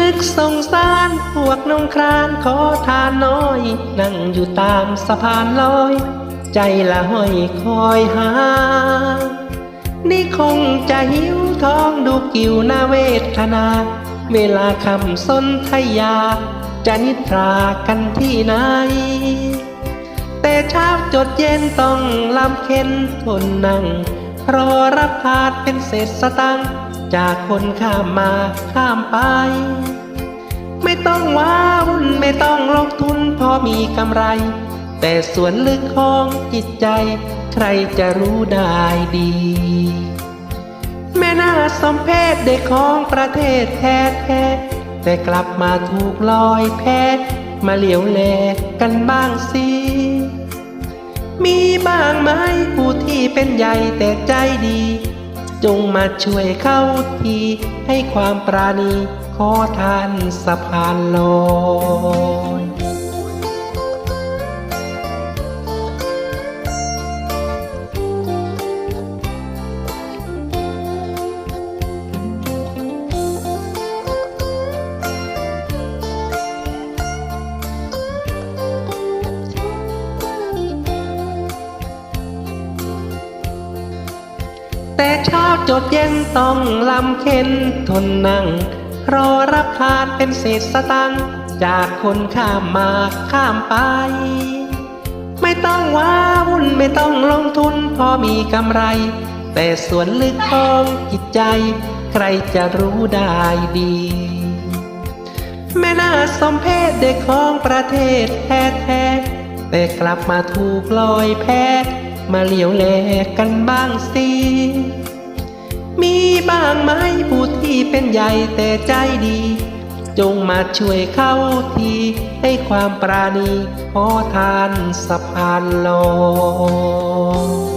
นึกสงสารพวกนงครานขอทานน้อย นั่งอยู่ตามสะพานลอย ใจละห้อยคอยหา นี่คงจะหิวท้องดูกิวนาเวทนา เวลาคำสนทยา จะนิทรากันที่ไหน แต่เช้าจดเย็นต้องลำเค็นทนนั่งรอรับพาดเป็นเศษสตัง จากคนข้ามมาข้ามไป ไม่ต้องว้าวุ่นไม่ต้องลงทุนพอมีกำไร แต่ส่วนลึกของจิตใจ ใครจะรู้ได้ดี แม่น่าสมเพศเด็กของประเทศแท้แท้แต่กลับมาถูกลอยแพ้มาเหลียวแลกันบ้างสิมีบ้างไหมผู้ที่เป็นใหญ่แต่ใจดี จงมาช่วยเข้าทีให้ความปราณีขอทานสะพานลอย แต่เช้าจดเย็นต้องลำเค็นทนนั่ง รอรับทานเป็นเศษสตังค์จากคนข้ามมาข้ามไป ไม่ต้องว้าวุ่นไม่ต้องลงทุนพอมีกำไร แต่ส่วนลึกของจิตใจ ใครจะรู้ได้ดี แม่น่าสมเพศเด็กของประเทศแท้แท้ๆแต่กลับมาถูกลอยแพ้ มาเหลียวแลกันบ้างสิ มีบ้างไหมผู้ที่เป็นใหญ่แต่ใจดี จงมาช่วยเข้าที ให้ความปราณีขอทานสะพานลอย